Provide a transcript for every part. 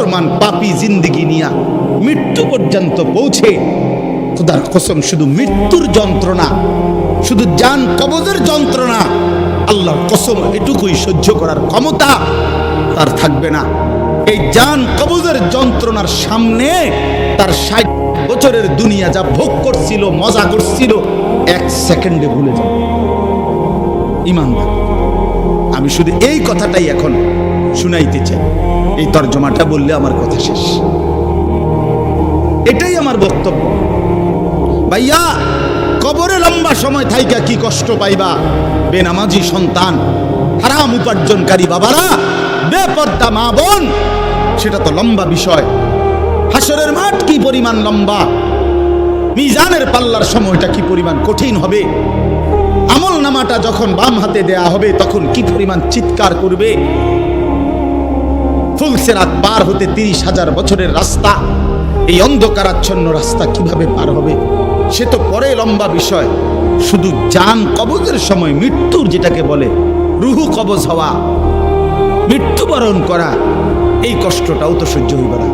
নাফরমান পাপি জিন্দিগি নিয়া মৃত্যু পর্যন্ত পৌঁছে। খোদার কসম, শুধু মৃত্যুর যন্ত্রণা, শুধু জান কবজের যন্ত্রণা, আল্লাহর কসম, এটুকুই সহ্য করার ক্ষমতা তার থাকবে না। এই জান কবজের যন্ত্রণার সামনে তার ষাট বছরের দুনিয়া যা ভোগ করছিল, মজা করছিল, এক সেকেন্ডে ভুলে যাবে ইমানদার আমি শুধু এই কথাটাই এখন শুনাইতে চাই। এই তর্জমাটা বললে আমার কথা শেষ। এটাই আমার বক্তব্য। ভাইয়া, কবরে লম্বা সময় থাইকা কি কষ্ট পাইবা? বেনামাজি সন্তান, হারাম উপার্জনকারী বাবারা, বেপর্দা মা বোন, সেটা তো লম্বা বিষয়। হাসরের মাঠ কি পরিমাণ লম্বা? মিজানের পাল্লার সময়টা কি পরিমাণ কঠিন হবে? আমল নামাটা যখন বাম হাতে দেয়া হবে, তখন কি পরিমাণ চিৎকার করবে? ফুলসেরাত পার হতে তিরিশ হাজার বছরের রাস্তা। এই অন্ধকারাচ্ছন্ন রাস্তা কীভাবে পার হবে? সে তো পরে লম্বা বিষয়। শুধু যান কবজের সময় মৃত্যুর যেটাকে বলে, রুহু কবজ হওয়া, মৃত্যুবরণ করা, এই কষ্টটাও তো সহ্য হইবে না।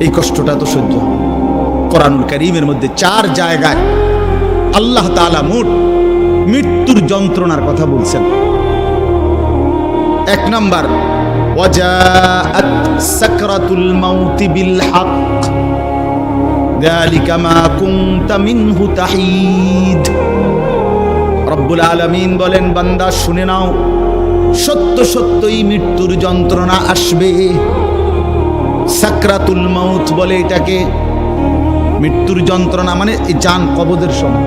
এই কষ্টটা তো সহ্য। কোরআনুল করিমের মধ্যে চার জায়গায় আল্লাহ তাআলা মোট মৃত্যুর যন্ত্রণার কথা বলছেন। এক নাম্বার সাকরাতুল মাউত বিল হক যালিকা মা কুনতা মিনহু তাহিদ রব্বুল আলামিন বলেন, বান্দা, শুনে নাও। সত্য সত্যই মৃত্যুর যন্ত্রণা আসবে। সাকরাতুল মাউত বলে এটাকে। মৃত্যুর যন্ত্রণা মানে জান কবজের সময়।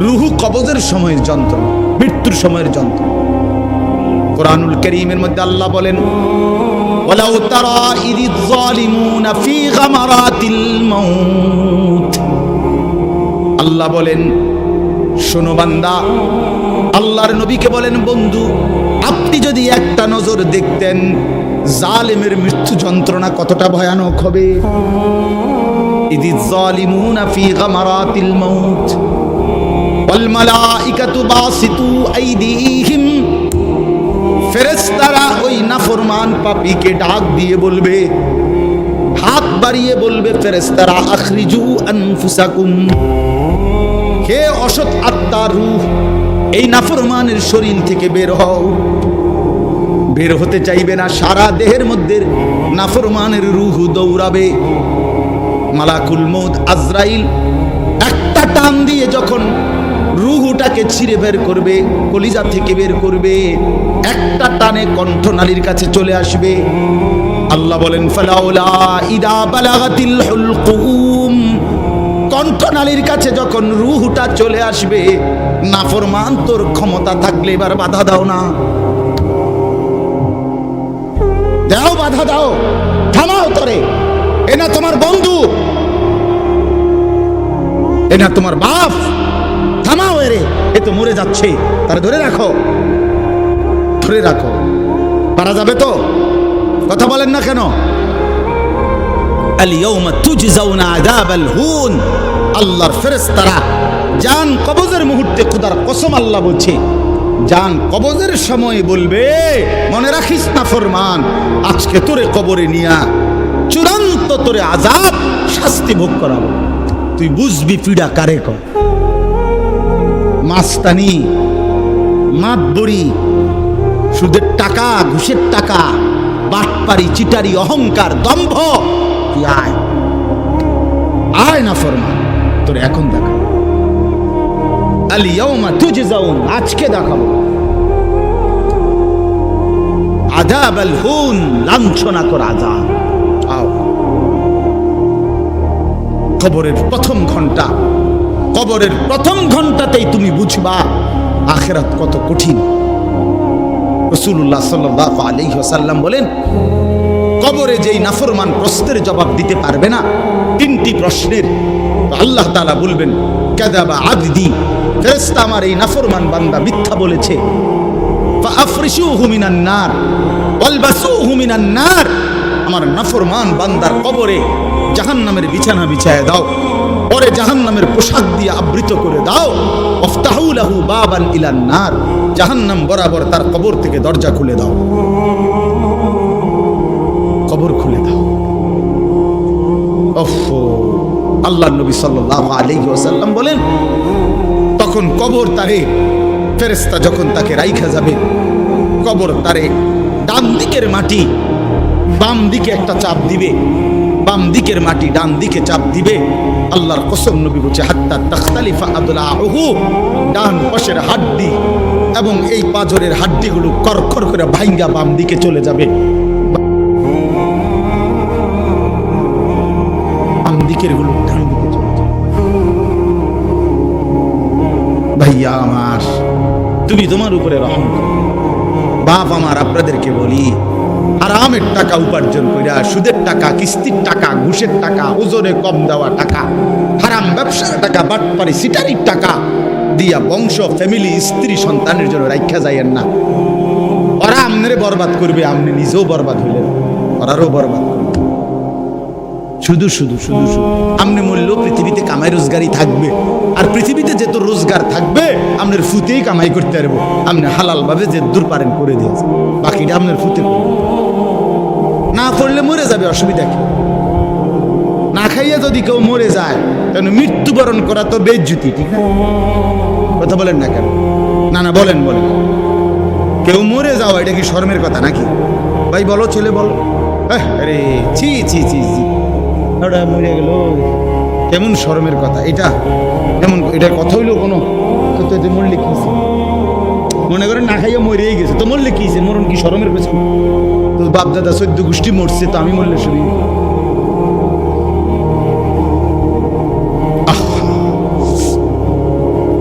রুহু কবজের সময়ের যন্ত্রণা, মৃত্যুর সময়ের যন্ত্রণা। কোরআনুল করিমের মধ্যে আল্লাহ বলেন, ওয়ালাউ তারা ইযিয যালিমুনা ফি গামারাতিল মাউত। আল্লাহ বলেন, শোনো বান্দা, আল্লাহর নবীকে বলেন, বন্ধু, আপনি যদি একটা নজর দেখতেন, জালেমের মৃত্যু যন্ত্রণা কতটা ভয়ানক হবে। ইদি জালিমুনা ফি গামারাতিল মাউত। ওয়াল মালাইকাতু বাসিতু আইদিহিম ফেরেশতারা ওই নাফরমান পাপিকে ডাক দিয়ে বলবে, হাত বাড়িয়ে বলবে ফেরেশতারা, আখরিজু আনফুসাকুম। হে অসৎ আত্মার রূহ, এই নাফরমানের শরীর থেকে বের হও। বের হতে চাইবে না, সারা দেহের মধ্যে নাফরমানের রুহ দৌড়াবে। মালাকুল মৌদ আজরাইল একটা টান দিয়ে যখন রুহুটাকে ছিঁড়ে বের করবে, কলিজা থেকে বের করবে, একটা টানে কণ্ঠনালীর কাছে চলে আসবে। আল্লাহ বলেন, ফালাউলা ইদা বালাগাতিল হুলকুম। কাছে যখন রুহুটা চলে আসবে, নাফরমান তোর ক্ষমতা থাকলে এবার বাধা দাও না। দাও, বাধা দাও, থামাও তরে। এ না তোমার বন্ধু, এ না তোমার বাপ। থামাও এরে। এ তো মরে যাচ্ছে। তারা ধরে রাখো। ধরে রাখো। পারা যাবে তো? কথা বলেন না কেন? আল্লাহর ফেরেশতারা জান কবজের মুহূর্তে খোদার কসম আল্লাহ বলছে জান কবজের সময় বলবে, মনে রাখিস না ফরমান, আজকে তোরে কবরে নিয়া চূড়ান্ত তোরে আজাব শাস্তি ভোগ করাবো। তুই বুঝবি পিড়া কারে কর মাস্তানি, মাতবরি, সুদের টাকা, ঘুষের টাকা, বাটপারি, চিটারি, অহংকার, দম্ভ। তুই আয়। আয় না ফরমান তোর এখন দেখা। আলিয়াউমা তুজজাউন, আজকে দেখাবো। আজাব আল হুন লাঞ্ছনা কর আজাব আও। কবরের প্রথম ঘণ্টা। কবরের প্রথম ঘন্টাতেই তুমি বুঝবা আখেরাত কত কঠিন। রসুল্লাহ সাল্লাহ ওয়াসাল্লাম বলেন, কবরে যেই নাফরমান প্রশ্নের জবাব দিতে পারবে না, তিনটি প্রশ্নের। আল্লাহ তাআলা বলবেন, কাযাবা আবদি, ফেরেশতা আমার এই নাফরমান বান্দা মিথ্যা বলেছে। আমার নাফরমান বান্দার কবরে জাহান্নামের বিছানা বিছায় দাও। পরে জাহান্নামের পোশাক দিয়ে আবৃত করে দাও। ওফতাহু লাহু বাবান ইলান নার। জাহান্নাম বরাবর তার কবর থেকে দরজা খুলে দাও। কবর খুলে দাও। ওফ আল্লাহ নবী সাল্লাল্লাহু আলাইহি ওয়াসাল্লাম বলেন, তখন কবর তারে, ফেরেশতা যখন তাকে রাইখা যাবে, কবর তারে ডান দিকের মাটি বাম দিকে একটা চাপ দিবে। বাম দিকের মাটি ডান দিকে চাপ দিবে। আল্লাহর কসম নবী বলছে, হাত্তা তাখতালিফা আদলাহু ডান পাশের হাড্ডি এবং এই পাজরের হাড্ডিগুলো করখর করে ভাইঙ্গা বাম দিকে চলে যাবে। বাম দিকেরগুলো ভাইয়া আমার, তুমি তোমার উপরে রহম। বাপ আমার, আপনাদেরকে বলি আরামের টাকা উপার্জন কইরা সুদের টাকা, কিস্তির টাকা, ঘুষের টাকা, ওজনে কম দেওয়া টাকা, হারাম ব্যবসার টাকা বাটপারি সিটারির টাকা দিয়া বংশ ফ্যামিলি স্ত্রী, সন্তানের জন্য রাখা যাইয়েন না ওরা আমনে বরবাদ করবে আপনি নিজেও বরবাদ হইলেন, ওরারও বরবাদ শুধু শুধু শুধু শুধু, আমনে মূল্য পৃথিবীতে কামাই রোজগারই থাকবে, আর পৃথিবীতে যেত রোজগার থাকবে আপনার ফুতেই কামাই করতে পারব আপনি হালাল ভাবে যে দূর পারেন করে দিয়েছে, বাকিটা আপনার ফুতে করবে। না পড়লে মরে যাবে অসুবিধা কি? না খাইয়া যদি কেউ মরে যায় তাহলে মৃত্যুবরণ করা তো বেজ্জুতি ঠিক না? কথা বলেন না কেন? না না বলেন বলেন। কেউ মরে যাওয়া এটা কি শর্মের কথা নাকি? ভাই বলো ছেলে বলো। আরে ছি ছি ছি ছি। ওটা মরে গেল। কেমন শরমের কথা এটা? এমন এটা কথা হইল কোনো? তো মরলে কি মনে করেন না খাইয়া মরেই গেছে তো মরলে কি? মরণ কি শরমের পেছন? তো বাপ দাদা চোদ্দ গোষ্ঠী মরছে, তো আমি মরলে শুনি।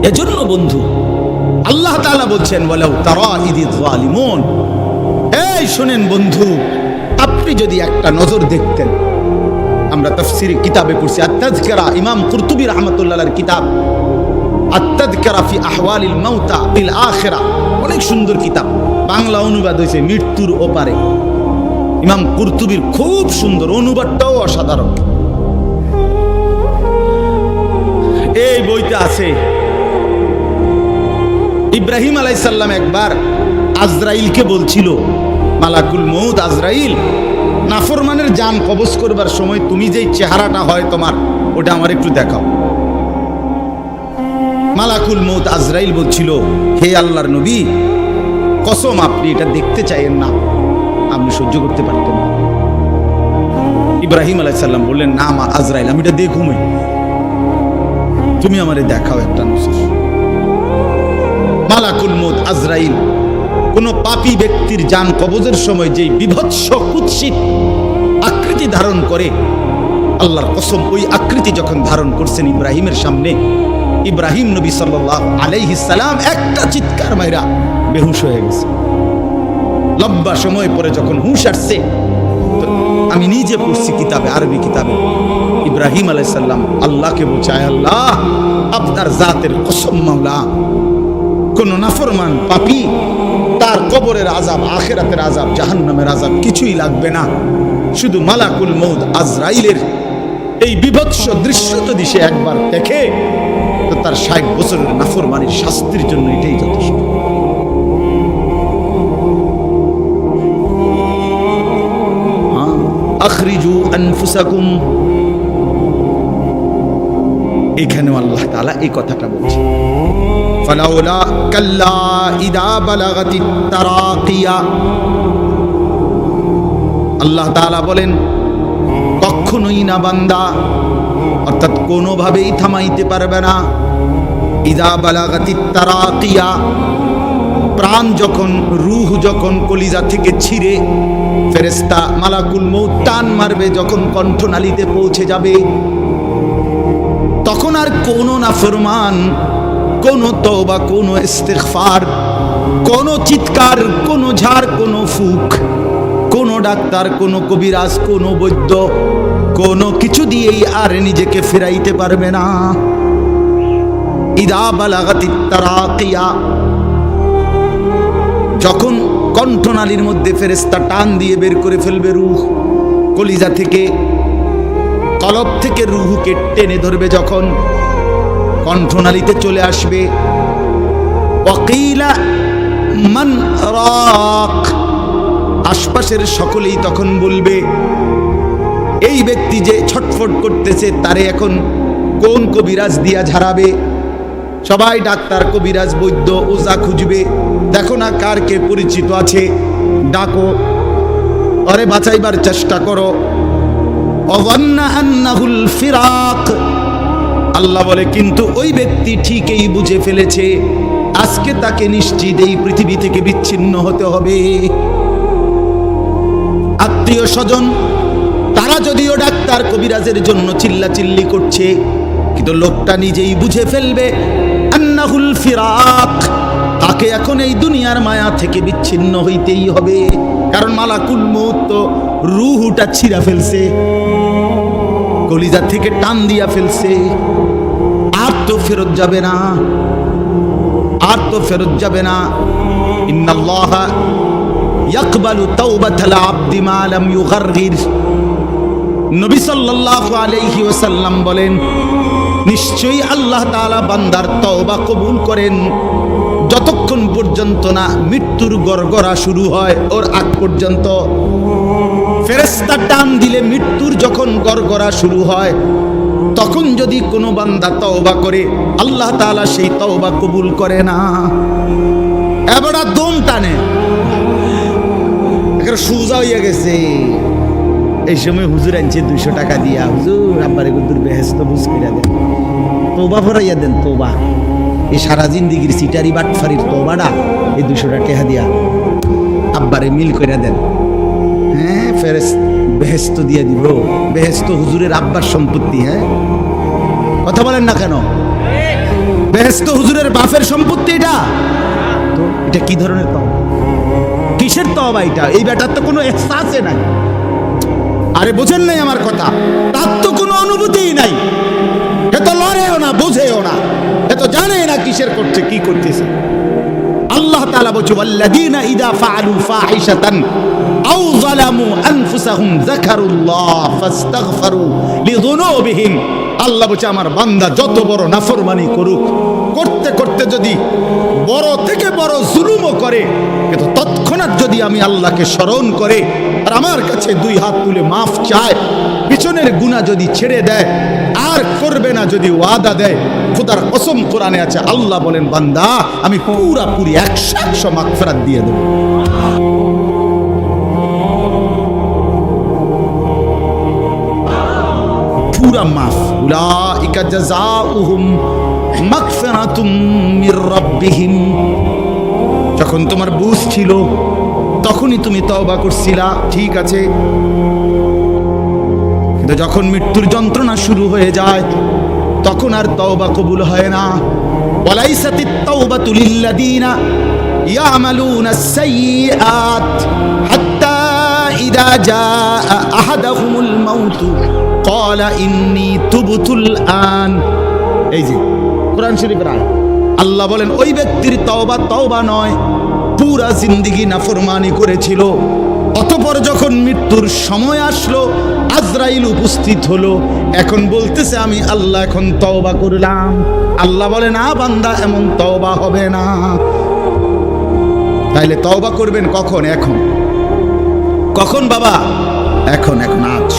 এজন্য বন্ধু, আল্লাহ তাআলা বলছেন বলেও তারা ইদি জালিমুন এই শুনেন বন্ধু, আপনি যদি একটা নজর দেখতেন, আমরা তাফসিরি কিতাবে পড়ছি আত্তাজকারা ইমাম কুরতুবী রহমাতুল্লাহর কিতাব আত্তাজকারা ফি আহওয়ালিল মাউতা বিল আখিরা, অনেক সুন্দর কিতাব। বাংলা অনুবাদ হয়েছে মৃত্যুর ওপারে। ইমাম কুর্তুবির খুব সুন্দর অনুবাদটাও অসাধারণ। এই বইতে আছে, ইব্রাহিম আলাইসাল্লাম একবার আজরাইলকে বলছিল, মালাকুল মৌদ আজরাইল, নাফরমানের জান কবজ করবার সময় তুমি যেই চেহারাটা হয় তোমার, ওটা আমার একটু দেখাও। মালাকুল মৌত আজরাইল বলছিল, হে আল্লাহর নবী কসম, আপনি এটা দেখতে চাইেন না। আপনি সহ্য করতে পারতেন না। ইব্রাহিম আলাইসাল্লাম বললেন, না মা, আজরাইল, আমি এটা দেখুমই তুমি আমারে দেখাও একটা নসর। মালাকুল মৌত আজরাইল, কোন পাপী ব্যক্তির যান কবজের সময় যেই বিভৎস কুৎসিত আকৃতি ধারণ করে, আল্লাহর কসম, ওই আকৃতি যখন ধারণ করছেন ইব্রাহিমের সামনে, ইব্রাহিম নবী সাল্লাহ আলাইহিস সালাম একটা চিৎকার মাইরা বেহুশ হয়ে গেছে। লম্বা সময় পরে যখন হুঁশ আসছে আমি নিজে পড়ছি কিতাবে, আরবি কিতাবে। ইব্রাহিম আলাইসাল্লাম আল্লাহকে "আয় আল্লাহ, আপনার জাতের কসম মাওলা। কোন নাফরমান পাপি, তার কবরের আজাব আখেরাতের আজাব জাহান্নামের আজাব কিছুই লাগবে না। শুধু মালাকুল মৌদ আজরাইলের এই বিভৎস দৃশ্য যদি সে একবার দেখে, তো তার ষাট বছরের নাফরমানির শাস্তির জন্য এটাই যথেষ্ট। আখরিজু আনফুসাকুম। এখানেও আল্লাহ তাআলা এই কথাটা বলছে। ফালাউলা কাল্লা ইদা বালাগাতিত তারাকিয়া। আল্লাহ তাআলা বলেন, কখনোই না বান্দা, অর্থাৎ কোনোভাবেই থামাইতে পারবে না। ইদা বালাগাতিত তারাকিয়া, প্রাণ যখন, রুহ যখন কলিজা থেকে ছিঁড়ে ফেরেস্তা মালাকুল মৌত টান মারবে যখন কণ্ঠনালীতে পৌঁছে যাবে। তখন আর কোনো নাফরমান, কোনো তওবা, কোনো ইস্তেগফার, কোনো চিৎকার, কোনো ঝাড়, কোনো ফুক, কোনো ডাক্তার, কোনো কবিরাজ, কোনো বৈদ্য, কোনো কিছু দিয়েই আর নিজেকে ফেরাইতে পারবে না। ইদা বালাগাতি তারাকিয়া, যখন কণ্ঠনালীর মধ্যে ফেরেস্তা টান দিয়ে বের করে ফেলবে রুহ। কলিজা থেকে, কলব থেকে রুহুকে টেনে ধরবে যখন কণ্ঠনালীতে চলে আসবে। ওয়াকিলা মান রক। আশপাশের সকলেই তখন বলবে, এই ব্যক্তি যে ছটফট করতেছে, তারে এখন কোন কবিরাজ দিয়া ঝাড়াবে? সবাই ডাক্তার, কবিরাজ, বৈদ্য, ওজা খুঁজবে। দেখো না কার কে পরিচিত আছে। ডাকো। অরে বাঁচাইবার চেষ্টা করো। ফিরাক। আল্লাহ বলে, কিন্তু ওই ব্যক্তি ঠিকই বুঝে ফেলেছে। আজকে তাকে নিশ্চিত এই পৃথিবী থেকে বিচ্ছিন্ন হতে হবে। আত্মীয় স্বজন, তারা যদিও ডাক্তার কবিরাজের জন্য চিল্লাচিল্লি করছে, কিন্তু লোকটা নিজেই বুঝে ফেলবে, আন্নাহুল ফিরাক। তাকে এখন এই দুনিয়ার মায়া থেকে বিচ্ছিন্ন হইতেই হবে। কারণ মালাকুল মৌত তো রুহুটা ছিঁড়া ফেলছে কলিজা থেকে টান দিয়া ফেলছে। আর তো ফেরত যাবে না, আর তো ফেরত যাবে না। ইন্নাল্লাহ ইয়াকবালু তাওবাতাল আবদি মা লাম ইউগারগির। নবী সাল্লাল্লাহু আলাইহি ওয়াসাল্লাম বলেন, নিশ্চয়ই আল্লাহ তাআলা বান্দার তওবা কবুল করেন। যতক্ষণ পর্যন্ত না মৃত্যুর গড়গড়া শুরু হয়, ওর আগ পর্যন্ত। ফেরেস্তা টান দিলে মৃত্যুর যখন গড়গড়া শুরু হয়, তখন যদি কোনো বান্দা তওবা করে, আল্লাহ তাআলা সেই তওবা কবুল করে না। এবারে দম টানে। সোজা হইয়া গেছে। এই সময় হুজুর আনছে দুইশো টাকা দিয়া। হুজুর, আব্বারে গুদুর বেহেস্ত বুঝ কইরা দেন। তোবা ফরাইয়া দেন তোবা এই সারা জিন্দিগির সিটারি বাটফারির তোবাটা এই দুশোটা টেহা দিয়া আব্বারে মিল কইরা দেন। হ্যাঁ ফেরেস, বেহেস্ত দিয়ে দিব। বেহেস্ত হুজুরের আব্বার সম্পত্তি হ্যাঁ? কথা বলেন না কেন? বেহেস্ত হুজুরের বাপের সম্পত্তি এটা? তো এটা কি ধরনের তবা কিসের তবা এটা? এই বেটার তো কোনো এহসাসে নাই। আরে বোঝেন নাই আমার কথা। তার তো কোনো অনুভূতিই নাই। এ তো লড়েও না, বোঝেও না। তো জানে না কিসের করছে, কি করতেছে। আল্লাহ তাআলা বলছে ইযা ফাআলু ফাহিশাতান আও যালামু আনফুসাহুম যাকারুল্লাহ ফাস্তাগফারু লিযুনুবিহিম। আল্লাহ বলছে, আমার বান্দা যত বড় নাফরমানি করুক, করতে করতে যদি বড় থেকে বড় জুলুমও করে, কিন্তু তৎক্ষণাৎ যদি আমি আল্লাহকে স্মরণ করে আর আমার কাছে দুই হাত তুলে মাফ চায়, পিছনের গুণা যদি ছেড়ে দেয়, আর করবে না যদি ওয়াদা দেয় খোদার কসম কোরআনে আছে, আল্লাহ বলেন, বান্দা, আমি পুরাপুরি একশো একশো মাগফিরাত দিয়ে দেবো। পুরা মাফ। উলাইকা জাযাউহুম মাগফিরাতুম মির রাব্বিহিম। যখন তোমার বুঝ ছিল, তখনই তুমি তওবা করছিলা, ঠিক আছে। কিন্তু যখন মৃত্যুর যন্ত্রণা শুরু হয়ে যায় তখন আর তওবা কবুল হয় না। ওয়ালাইসাতিত তাওবাতু লিল্লাযীনা ইয়ামালুনা আস-সাইয়্যাত হাত্তা ইযা জাআ আহাদাহুমুল মাউতু। ক্বালা ইন্নী তুবতুল আন। এই যে, কোরআন শরীফের আয়াত। আল্লাহ বলেন, ওই ব্যক্তির তওবা তওবা নয়, পুরা জিন্দিগি নাফরমানি করেছিল। অতপর যখন মৃত্যুর সময় আসলো আজরাইল উপস্থিত হলো। এখন বলতেছে, আমি আল্লাহ এখন তওবা করলাম। আল্লাহ বলে, না বান্দা, এমন তওবা হবে না। তাইলে তওবা করবেন কখন? এখন। কখন বাবা? এখন এখন, আজ।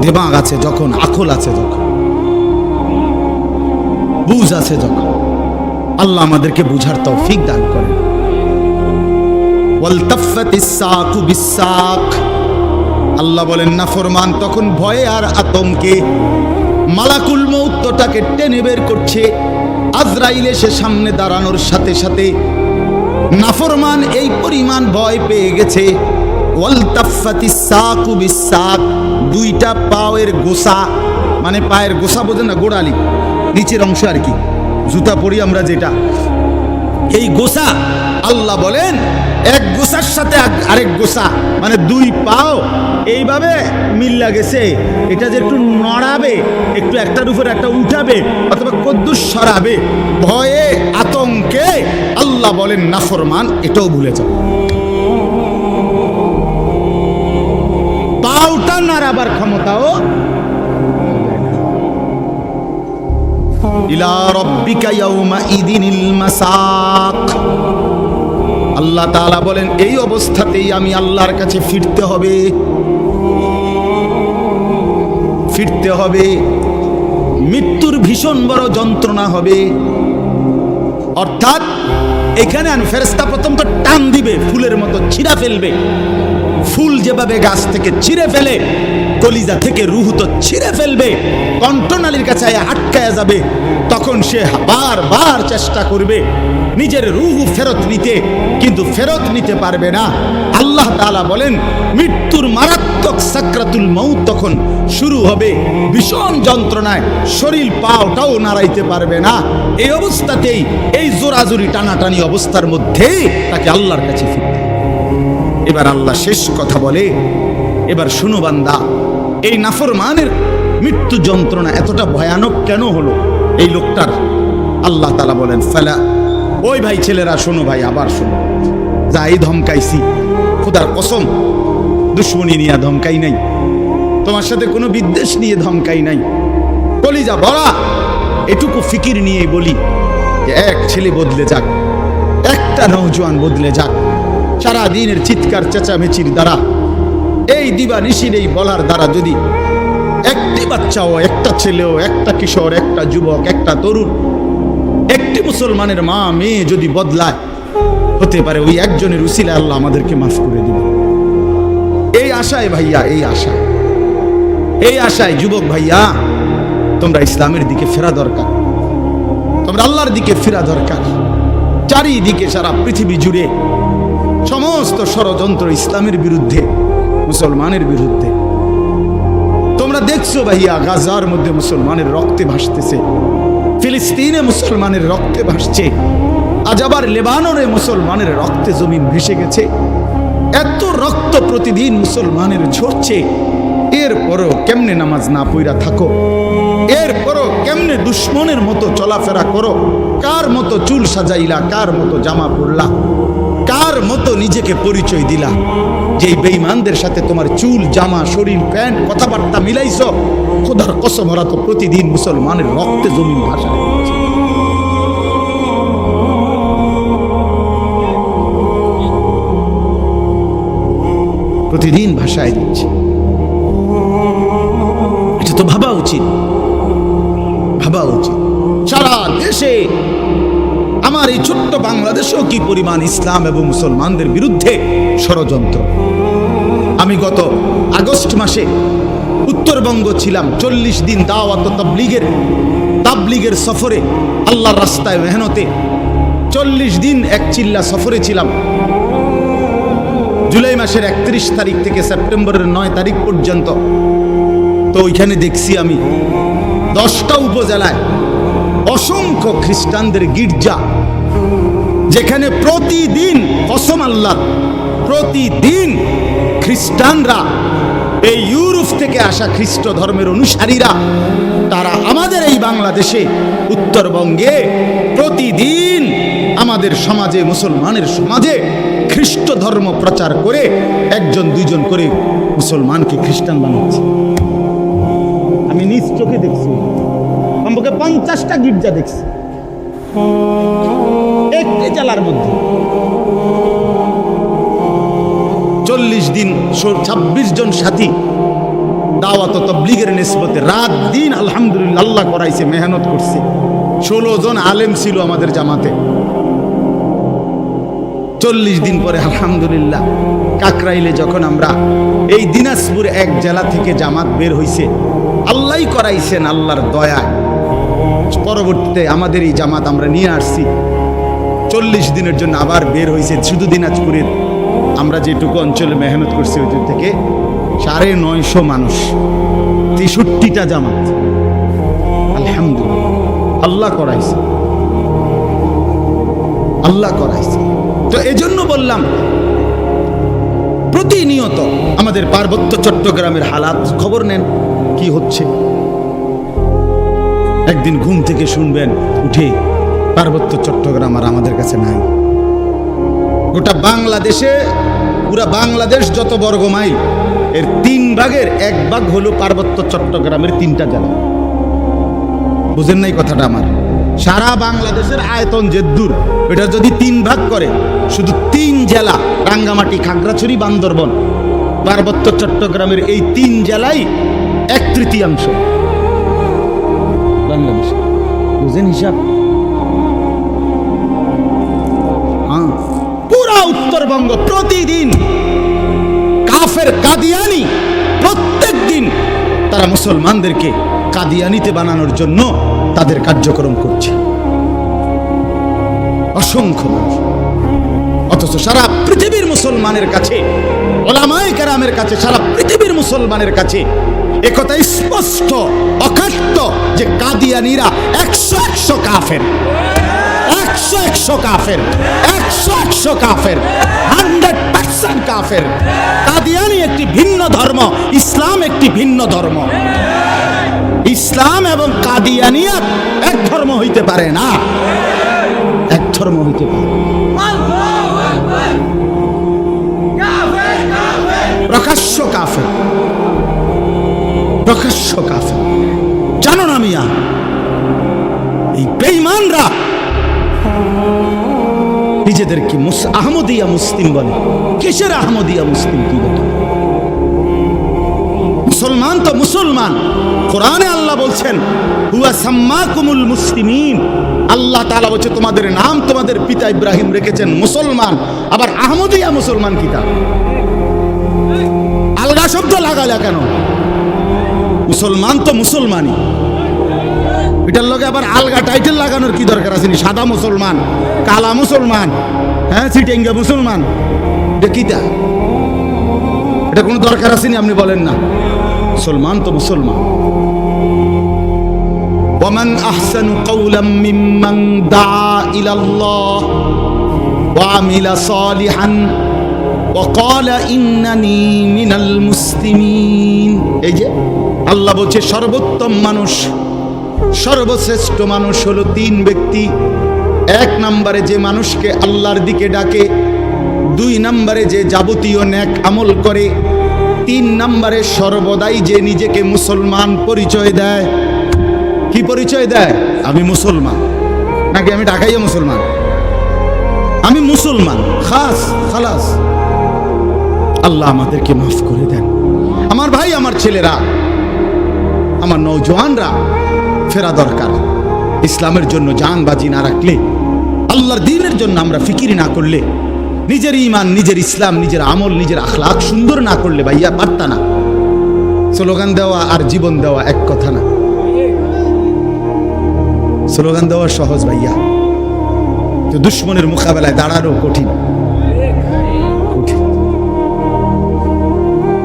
দিমাগ আছে যখন, আকল আছে যখন বুঝ আছে যখন। আল্লাহ আমাদেরকে বুঝার তৌফিক দান করেন। ওয়ালতাফাতিস সাকু। বিসাক আল্লাহ বলেন, না ফরমান, তখন ভয়ে আর আতঙ্কে মালাকুল মৌতটাকে টেনে বের করছে। আজরাইল এসে সামনে দাঁড়ানোর সাথে সাথে নাফরমান এই পরিমাণ ভয় পেয়ে গেছে। দুইটা পায়ের গোসা মানে পায়ের গোসা বোঝেন না, গোড়ালি, নিচের অংশ আর কি। জুতা পরি আমরা যেটা। এই গোসা। আল্লাহ বলেন, এক গোসার সাথে আরেক গোসা। মানে দুই পাও। এইভাবে মিল্লা গেছে। এটা যে একটু নড়াবে, একটু একটার উপর একটা উঠাবে, অথবা কদ্দুস সরাবে, ভয়ে, আতঙ্কে আল্লাহ বলেন নাফরমান এটাও ভুলে যাও। পাওটা নাড়াবার ক্ষমতাও আল্লাহ তাআলা বলেন, এই অবস্থাতেই আমি আল্লাহর কাছে ফিরতে হবে। ফিরতে হবে। মৃত্যুর ভীষণ বড় যন্ত্রণা হবে। অর্থাৎ এখানে আন ফেরেস্তা প্রথম তো টান দিবে, ফুলের মতো ছিঁড়া ফেলবে। ফুল যেভাবে গাছ থেকে ছিঁড়ে ফেলে, কলিজা থেকে রুহ তো ছিঁড়ে ফেলবে, কণ্ঠনালীর কাছে আটকায়া যাবে, তখন সে বারবার চেষ্টা করবে নিজের রুহু ফেরত নিতে, কিন্তু ফেরত নিতে পারবে না আল্লাহ তালা বলেন, মৃত্যুর মারাত্মক সাকরাতুল মৌত তখন শুরু হবে, ভীষণ যন্ত্রণায় শরীর পাওটাও নাড়াইতে পারবে না এই অবস্থাতেই এই জোরাজুরি টানাটানি অবস্থার মধ্যেই তাকে আল্লাহর কাছে ফিরতে হবে। এবার আল্লাহ শেষ কথা বলে, এবার শুনো বান্দা, এই নাফরমানের মৃত্যু যন্ত্রণা এতটা ভয়ানক কেন হলো? এই লোকটার আল্লাহ তালা বলেন, ফেলা, ওই ভাই ছেলেরা, শোনো ভাই, আবার শোনো। যা এই ধমকাইছি, খোদার কসম, দুশ্মনী নিয়ে ধমকাই নাই। তোমার সাথে কোনো বিদ্বেষ নিয়ে ধমকাই নাই। কলিজা বড়া এটুকু ফিকির নিয়ে বলি যে, এক ছেলে বদলে যাক, একটা নৌজওয়ান বদলে যাক। সারা দিনের চিৎকার, চেঁচামেচির দ্বারা। এই দিবা নিশির এই বলার দ্বারা যদি একটি বাচ্চাও, একটা ছেলেও, একটা কিশোর, একটা যুবক, একটা তরুণ, একটি মুসলমানের মা, মেয়ে যদি বদলায়, হতে পারে ওই একজনের উসিলে আল্লাহ আমাদেরকে মাফ করে দিবে। এই আশায় ভাইয়া, এই আশায়। এই আশায় যুবক ভাইয়া, তোমরা ইসলামের দিকে ফেরা দরকার। তোমরা আল্লাহর দিকে ফেরা দরকার। চারিদিকে সারা পৃথিবী জুড়ে সমস্ত ষড়যন্ত্র ইসলামের বিরুদ্ধে, মুসলমানের বিরুদ্ধে। তোমরা দেখছ ভাইয়া গাজার মধ্যে মুসলমানের রক্তে ভাসতেছে, ফিলিস্তিনে মুসলমানের রক্তে ভাসছে, আজ আবার লেবাননে মুসলমানের রক্তে জমিন ভেসে গেছে। এত রক্ত প্রতিদিন মুসলমানের ঝরছে, এরপরও কেমনে নামাজ না পইরা থাকো? এরপরও কেমনে দুশ্মনের মতো চলাফেরা করো? কার মতো চুল সাজাইলা, কার মতো জামা পরলা? কার মতো নিজেকে পরিচয় দিলা যেই বেঈমানদের সাথে তোমার চুল, জামা, শরীর, প্যান্ট, কথাবার্তা মিলাইছ, খোদার কসম, ওরা তো প্রতিদিন মুসলমানের রক্তে জমিন ভাষা প্রতিদিন ভাষায় দিচ্ছে। এটা তো ভাবা উচিত। ভাবা উচিত। সারা দেশে আমার এই ছোট্ট বাংলাদেশেও কি পরিমাণ ইসলাম এবং মুসলমানদের বিরুদ্ধে ষড়যন্ত্র? আমি গত আগস্ট মাসে উত্তরবঙ্গ ছিলাম, চল্লিশ দিন দাওয়াত তাবলিগের তাবলিগের সফরে, আল্লাহর রাস্তায় মেহনতে চল্লিশ দিন এক চিল্লা সফরে ছিলাম। জুলাই মাসের একত্রিশ তারিখ থেকে সেপ্টেম্বরের নয় তারিখ পর্যন্ত। তো ওইখানে দেখছি আমি দশটা উপজেলায় অসংখ্য খ্রিস্টানদের গির্জা যেখানে প্রতিদিন কসম আল্লাহ, প্রতিদিন খ্রিস্টানরা এই ইউরোপ থেকে আসা খ্রিস্ট ধর্মের অনুসারীরা, তারা আমাদের এই বাংলাদেশে, উত্তরবঙ্গে প্রতিদিন আমাদের সমাজে, মুসলমানের সমাজে খ্রিস্ট ধর্ম প্রচার করে একজন, দুইজন করে মুসলমানকে খ্রিস্টান বানাচ্ছে। আমি নিজ চোখে দেখছি। কমপক্ষে পঞ্চাশটা গির্জা দেখছি। একটি জেলার মধ্যে। চল্লিশ দিন ছাব্বিশ জন সাথী দাওয়াত তবলিগের নিসবতে রাত দিন আলহামদুলিল্লাহ আল্লাহ করাইছে, মেহনত করছে। ষোলো জন আলেম ছিল আমাদের জামাতে। চল্লিশ দিন পরে আলহামদুলিল্লাহ কাকরাইলে যখন আমরা এই দিনাজপুর এক জেলা থেকে জামাত বের হইছে, আল্লাহই করাইছেন আল্লাহর দয়ায়। পরবর্তীতে আমাদের এই জামাত আমরা নিয়ে আসছি। চল্লিশ দিনের জন্য আবার বের হয়েছে শুধু দিনাজপুরের। আমরা যেটুকু অঞ্চলে মেহনত করছি ওই থেকে সাড়ে নয়শো মানুষ। তেষট্টিটা জামাত। আলহামদুলিল্লাহ। আল্লাহ করাইছে। আল্লাহ করাইছে। তো এজন্য বললাম, প্রতিনিয়ত আমাদের পার্বত্য চট্টগ্রামের হালাত, খবর নেন, কি হচ্ছে? একদিন ঘুম থেকে শুনবেন, উঠে পার্বত্য চট্টগ্রাম আর আমাদের কাছে নাই। গোটা বাংলাদেশে, পুরা বাংলাদেশ যত বর্গ মাইল, এর তিন ভাগের এক ভাগ হলো পার্বত্য চট্টগ্রামের তিনটা জেলা। বুঝেন নাই কথাটা আমার? সারা বাংলাদেশের আয়তন যে দূর, এটা যদি তিন ভাগ করে, শুধু তিন জেলা, রাঙ্গামাটি, খাগড়াছড়ি, বান্দরবন, পার্বত্য চট্টগ্রামের এই তিন জেলাই এক তৃতীয়াংশ। বাংলাদেশ। বুঝেন হিসাব? হ্যাঁ। পুরা উত্তরবঙ্গ প্রতিদিন কাফের কাদিয়ানি প্রত্যেক দিন তারা মুসলমানদেরকে কাদিয়ানিতে বানানোর জন্য তাদের কার্যক্রম করছে। অসংখ্য মানুষ। অথচ সারা পৃথিবীর মুসলমানের কাছে, ওলামায়ে কেরামের কাছে, সারা পৃথিবীর মুসলমানের কাছে একথা স্পষ্ট, অকাট্য যে কাদিয়ানিরা একশো একশো কাফের। একশো একশো কাফের, একশো একশো কাফের, হান্ড্রেড পার্সেন্ট কাফের। কাদিয়ানি একটি ভিন্ন ধর্ম, ইসলাম একটি ভিন্ন ধর্ম। ইসলাম এবং কাদিয়ানিয়া এক ধর্ম হইতে পারে না। এক ধর্ম হইতে পারে। প্রকাশ্য কাফের। প্রকাশ্য কাফের। জানো না মিয়া, এই বেঈমানরা নিজেদেরকে আহমদিয়া মুসলিম বলে। কিসের আহমদিয়া মুসলিম কি বলে? মুসলমান তো মুসলমান। কোরআনে আল্লাহ বলছেন, হুয়া সাম্মাকুমুল মুসলিমিন। আল্লাহ তাআলা বলছে, তোমাদের নাম তোমাদের পিতা ইব্রাহিম রেখেছেন মুসলমান। আবার আহমদিয়া মুসলমান কিতা আলগা শব্দ লাগালে কেন? মুসলমান তো মুসলমানই এটার লগে আবার আলগা টাইটেল লাগানোর কি দরকার আছে নি? সাদা মুসলমান কালা মুসলমান হ্যাঁ সিটেঙ্গা মুসলমান এটা কিতা এটা কোনো দরকার আছে নি আপনি বলেন না মুসলমান তো মুসলমান ومن أحسن قولا ممن دعا إلى الله وعمل صالحا وقال إنني من المسلمين এই যে আল্লাহ বলছে, সর্বোত্তম মানুষ, সর্বশ্রেষ্ঠ মানুষ হলো তিন ব্যক্তি। এক নম্বরে যে মানুষকে আল্লাহর দিকে ডাকে, দুই নম্বরে যে যাবতীয় ন্যাক আমল করে, তিন নম্বরে সর্বদাই যে নিজেকে মুসলমান পরিচয় দেয়। কি পরিচয় দেয়? আমি মুসলমান। নাকি আমি ঢাকাইয়া মুসলমান? আমি মুসলমান, খাস, খালাস। আল্লাহ আমাদেরকে মাফ করে দেন। আমার ভাই, আমার ছেলেরা আমার নৌজওয়ানরা ফেরা দরকার। ইসলামের জন্য জান বাজি না রাখলে, আল্লাহর দিনের জন্য আমরা ফিকিরি না করলে, নিজের ইমান নিজের ইসলাম, নিজের আমল, নিজের আখলাক সুন্দর না করলে ভাইয়া পারতা না। স্লোগান দেওয়া আর জীবন দেওয়া এক কথা না। স্লোগান দেওয়া সহজ ভাইয়া। তো দুশ্মনের মোকাবেলায় দাঁড়ানো কঠিন। কঠিন।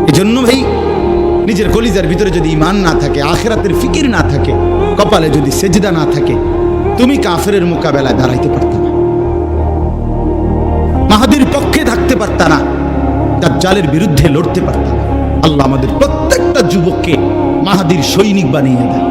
এই জন্য ভাই নিজের কলিজার ভিতরে যদি ইমান না থাকে, আখেরাতের ফিকির না থাকে, কপালে যদি সেজদা না থাকে, তুমি কাফের মোকাবেলায় দাঁড়াইতে পারত না। মাহাদির পক্ষে থাকতে পারত না। তার জালের বিরুদ্ধে লড়তে পারত না। আল্লাহ আমাদের প্রত্যেকটা যুবককে মাহাদির সৈনিক বানিয়ে দেয়